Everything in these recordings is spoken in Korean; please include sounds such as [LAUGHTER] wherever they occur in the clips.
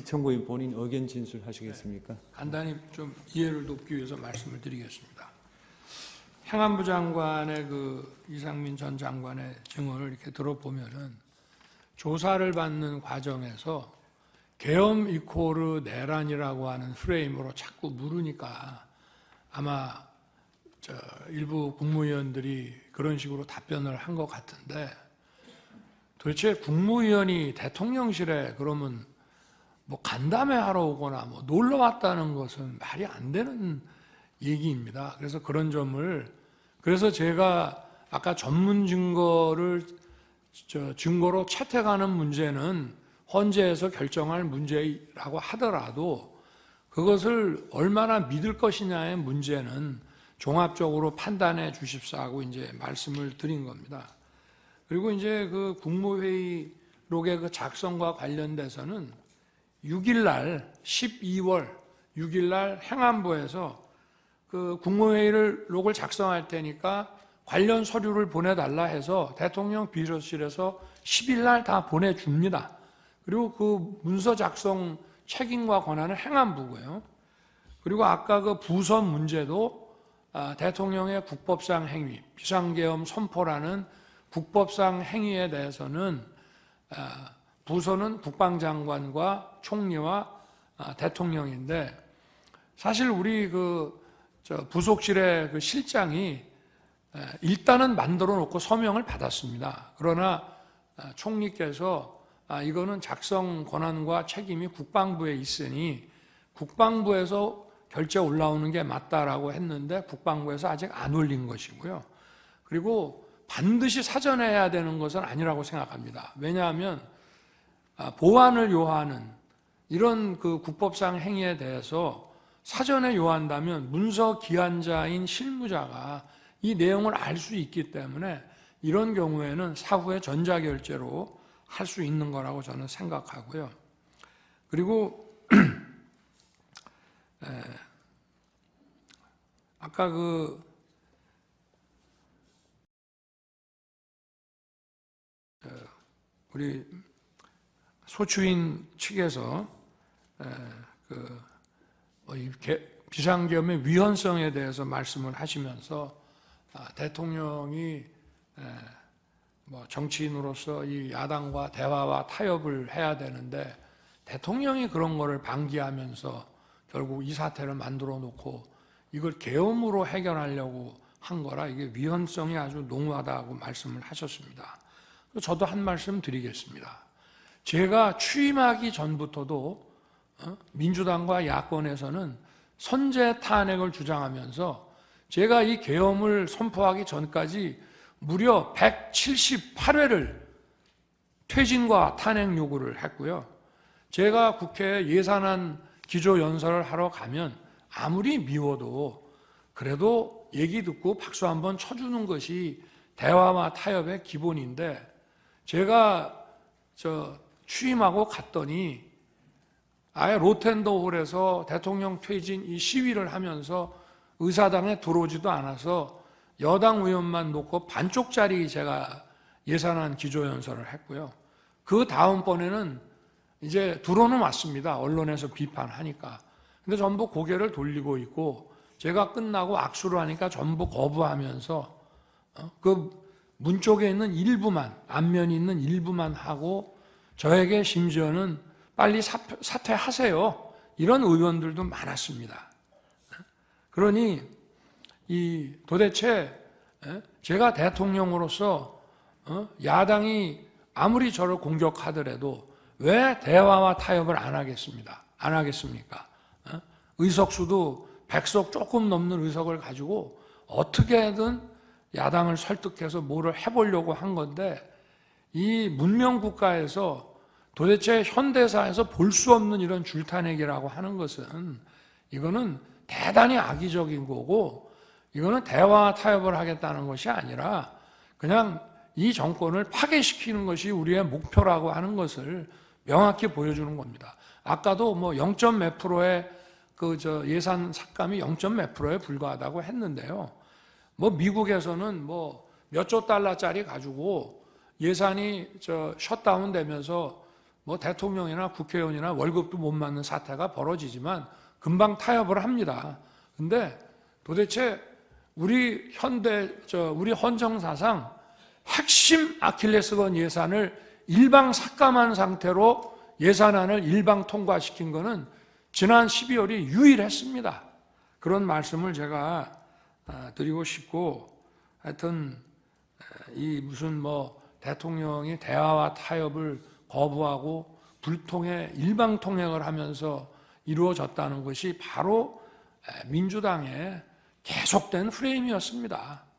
시청구인 본인 의견 진술하시겠습니까? 간단히 좀 이해를 돕기 위해서 말씀을 드리겠습니다. 행안부 장관의 그 이상민 전 장관의 증언을 이렇게 들어보면은 조사를 받는 과정에서 계엄 이코르 내란이라고 하는 프레임으로 자꾸 물으니까 아마 저 일부 국무위원들이 그런 식으로 답변을 한 것 같은데 도대체 국무위원이 대통령실에 그러면 뭐 간담회 하러 오거나 뭐 놀러 왔다는 것은 말이 안 되는 얘기입니다. 그래서 그런 점을 그래서 제가 아까 전문 증거를 저 증거로 채택하는 문제는 헌재에서 결정할 문제라고 하더라도 그것을 얼마나 믿을 것이냐의 문제는 종합적으로 판단해 주십사 고 이제 말씀을 드린 겁니다. 그리고 이제 그 국무회의록의 그 작성과 관련돼서는 6일 날 12월 6일 날 행안부에서 그 국무회의를 록을 작성할 테니까 관련 서류를 보내달라 해서 대통령 비서실에서 10일 날 다 보내줍니다. 그리고 그 문서 작성 책임과 권한은 행안부고요. 그리고 아까 그 부선 문제도 아, 대통령의 국법상 행위, 비상계엄 선포라는 국법상 행위에 대해서는 아, 부서는 국방장관과 총리와 아, 대통령인데 사실 우리 그 부속실의 그 실장이 일단은 만들어 놓고 서명을 받았습니다. 그러나 아, 총리께서 아, 이거는 작성 권한과 책임이 국방부에 있으니 국방부에서 결제 올라오는 게 맞다라고 했는데 국방부에서 아직 안 올린 것이고요. 그리고 반드시 사전에 해야 되는 것은 아니라고 생각합니다. 왜냐하면 아, 보안을 요하는 이런 그 국법상 행위에 대해서 사전에 요한다면 문서 기한자인 실무자가 이 내용을 알 수 있기 때문에 이런 경우에는 사후에 전자결제로 할 수 있는 거라고 저는 생각하고요. 그리고 [CLEARS THROAT] 에, 아까 그 어, 우리 소추인 측에서 에, 그 개- 비상계엄의 위헌성에 대해서 말씀을 하시면서 아, 대통령이 에, 뭐 정치인으로서 이 야당과 대화와 타협을 해야 되는데 대통령이 그런 거를 방기하면서 결국 이 사태를 만들어 놓고 이걸 계엄으로 해결하려고 한 거라 이게 위헌성이 아주 농후하다고 말씀을 하셨습니다. 저도 한 말씀 드리겠습니다. 제가 취임하기 전부터도 어? 민주당과 야권에서는 선제 탄핵을 주장하면서 제가 이 계엄을 선포하기 전까지 무려 178회를 퇴진과 탄핵 요구를 했고요. 제가 국회 예산안 기조 연설을 하러 가면 아무리 미워도 그래도 얘기 듣고 박수 한번 쳐주는 것이 대화와 타협의 기본인데 제가 저 취임하고 갔더니 아예 로텐더홀에서 대통령 퇴진 이 시위를 하면서 의사당에 들어오지도 않아서 여당 의원만 놓고 반쪽짜리 제가 예산안 기조연설을 했고요. 그 다음번에는 이제 들어는 왔습니다. 언론에서 비판하니까. 근데 전부 고개를 돌리고 있고 제가 끝나고 악수를 하니까 전부 거부하면서 어? 그문 쪽에 있는 일부만 앞면이 있는 일부만 하고 저에게 심지어는 빨리 사퇴, 사퇴하세요. 이런 의원들도 많았습니다. 그러니 이 도대체 제가 대통령으로서 어? 야당이 아무리 저를 공격하더라도 왜 대화와 타협을 안 하겠습니다. 안 하겠습니까? 어? 의석수도 100석 조금 넘는 의석을 가지고 어떻게든 야당을 설득해서 뭐를 해보려고 한 건데 이 문명 국가에서 도대체 현대사에서 볼 수 없는 이런 줄타내기라고 하는 것은 이거는 대단히 악의적인 거고 이거는 대화 타협을 하겠다는 것이 아니라 그냥 이 정권을 파괴시키는 것이 우리의 목표라고 하는 것을 명확히 보여주는 겁니다. 아까도 뭐 0. 몇 프로의 그 저 예산 삭감이 0. 몇 프로에 불과하다고 했는데요. 뭐 미국에서는 뭐 몇 조 달러짜리 가지고 예산이 저 셧다운 되면서 뭐 대통령이나 국회의원이나 월급도 못 받는 사태가 벌어지지만 금방 타협을 합니다. 근데 도대체 우리 현대 저 우리 헌정 사상 핵심 아킬레스건 예산을 일방 삭감한 상태로 예산안을 일방 통과시킨 거는 지난 12월이 유일했습니다. 그런 말씀을 제가 아, 드리고 싶고 하여튼 이 무슨 뭐 대통령이 대화와 타협을 거부하고 불통의 일방 통행을 하면서 이루어졌다는 것이 바로 민주당의 계속된 프레임이었습니다.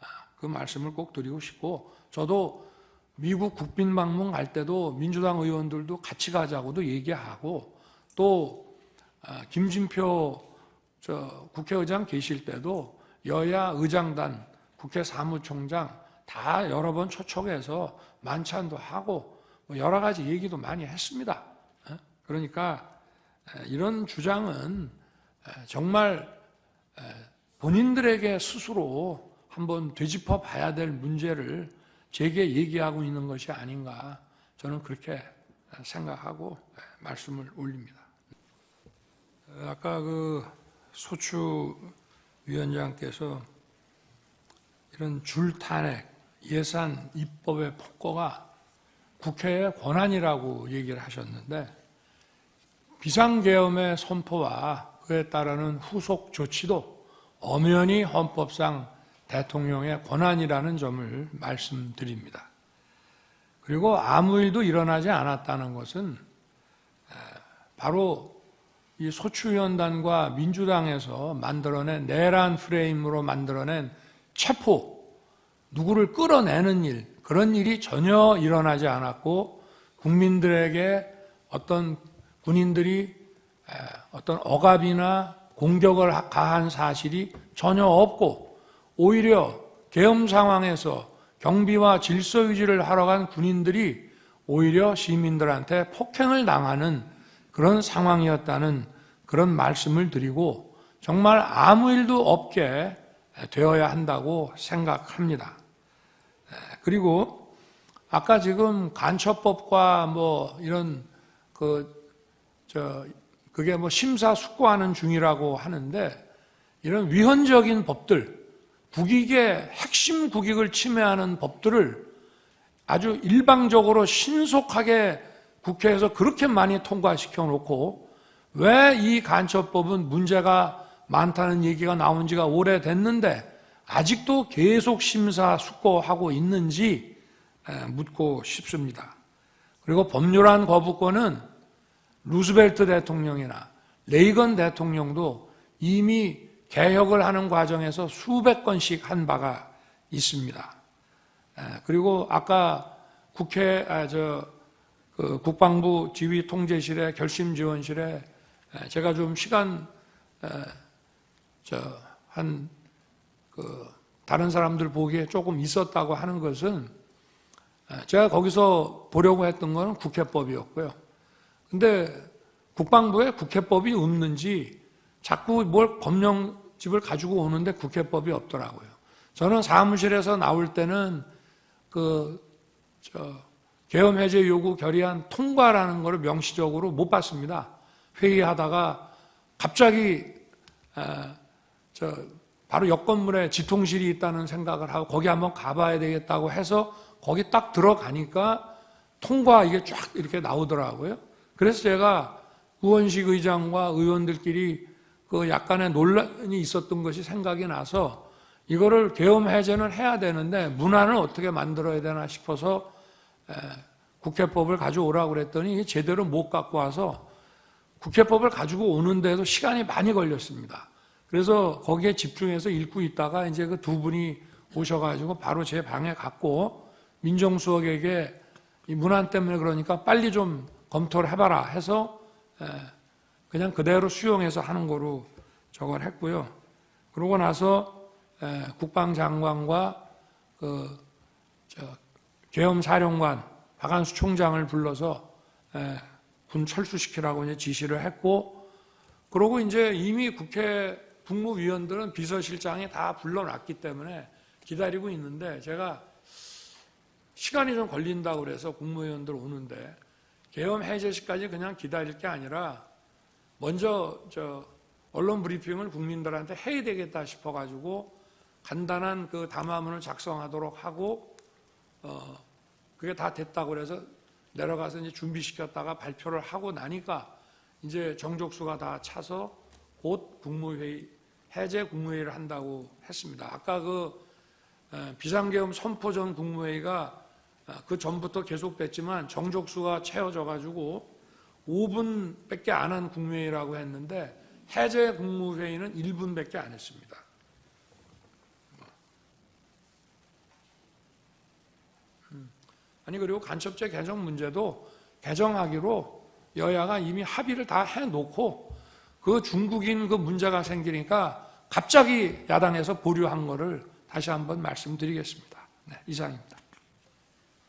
아, 그 말씀을 꼭 드리고 싶고 저도 미국 국빈 방문 갈 때도 민주당 의원들도 같이 가자고도 얘기하고 또 아, 김진표 저 국회의장 계실 때도 여야 의장단, 국회 사무총장 다 여러 번 초청해서 만찬도 하고 뭐 여러 가지 얘기도 많이 했습니다. 어? 그러니까 이런 주장은 정말 본인들에게 스스로 한번 되짚어 봐야 될 문제를 제게 얘기하고 있는 것이 아닌가 저는 그렇게 생각하고 말씀을 올립니다. 아까 그 소추 위원장께서 이런 줄 탄핵 예산 입법의 폭거가 국회의 권한이라고 얘기를 하셨는데 비상계엄의 선포와 그에 따르는 후속 조치도 엄연히 헌법상 대통령의 권한이라는 점을 말씀드립니다. 그리고 아무 일도 일어나지 않았다는 것은 바로 이 소추위원단과 민주당에서 만들어낸 내란 프레임으로 만들어낸 체포, 누구를 끌어내는 일, 그런 일이 전혀 일어나지 않았고 국민들에게 어떤 군인들이 어떤 억압이나 공격을 가한 사실이 전혀 없고 오히려 계엄 상황에서 경비와 질서 유지를 하러 간 군인들이 오히려 시민들한테 폭행을 당하는 그런 상황이었다는 그런 말씀을 드리고 정말 아무 일도 없게 되어야 한다고 생각합니다. 그리고 아까 지금 간첩법과 뭐 이런 그 저 그게 뭐 심사숙고하는 중이라고 하는데 이런 위헌적인 법들 국익의 핵심 국익을 침해하는 법들을 아주 일방적으로 신속하게 국회에서 그렇게 많이 통과시켜 놓고 왜 이 간첩법은 문제가 많다는 얘기가 나온 지가 오래됐는데 아직도 계속 심사숙고하고 있는지 묻고 싶습니다. 그리고 법률안 거부권은 루스벨트 대통령이나 레이건 대통령도 이미 개혁을 하는 과정에서 수백 건씩 한 바가 있습니다. 그리고 아까 국회 아, 저 그 국방부 지휘 통제실의 결심 지원실에 제가 좀 시간 저한 그 다른 사람들 보기에 조금 있었다고 하는 것은 제가 거기서 보려고 했던 것은 국회법이었고요. 근데 국방부에 국회법이 없는지 자꾸 뭘 검령집을 가지고 오는데 국회법이 없더라고요. 저는 사무실에서 나올 때는 그, 저, 계엄 해제 요구 결의안 통과라는 것을 명시적으로 못 봤습니다. 회의하다가 갑자기, 에, 저, 바로 옆 건물에 지통실이 있다는 생각을 하고 거기 한번 가봐야 되겠다고 해서 거기 딱 들어가니까 통과 이게 쫙 이렇게 나오더라고요. 그래서 제가 우원식 의장과 의원들끼리 그 약간의 논란이 있었던 것이 생각이 나서 이거를 계엄 해제는 해야 되는데 문안을 어떻게 만들어야 되나 싶어서 국회법을 가져오라고 그랬더니 제대로 못 갖고 와서 국회법을 가지고 오는데도 시간이 많이 걸렸습니다. 그래서 거기에 집중해서 읽고 있다가 이제 그 두 분이 오셔가지고 바로 제 방에 갔고 민정수석에게 이 문안 때문에 그러니까 빨리 좀 검토를 해봐라 해서 그냥 그대로 수용해서 하는 거로 저걸 했고요. 그러고 나서 국방장관과 그 계엄사령관 박한수 총장을 불러서 군 철수시키라고 이제 지시를 했고, 그러고 이제 이미 국회 국무위원들은 비서실장이 다 불러놨기 때문에 기다리고 있는데 제가 시간이 좀 걸린다고 그래서 국무위원들 오는데 계엄 해제시까지 그냥 기다릴 게 아니라 먼저 저 언론 브리핑을 국민들한테 해야 되겠다 싶어가지고 간단한 그 담화문을 작성하도록 하고 어 그게 다 됐다고 그래서 내려가서 이제 준비시켰다가 발표를 하고 나니까 이제 정족수가 다 차서 곧 국무회의 해제 국무회의를 한다고 했습니다. 아까 그 에, 비상계엄 선포 전 국무회의가 아, 그 전부터 계속됐지만 정족수가 채워져 가지고 5분밖에 안 한 국무회의라고 했는데 해제 국무회의는 1분밖에 안 했습니다. 음. 아니 그리고 간첩죄 개정 문제도 개정하기로 여야가 이미 합의를 다 해놓고 그 중국인 그 문제가 생기니까 갑자기 야당에서 보류한 거를 다시 한번 말씀드리겠습니다. 네, 이상입니다.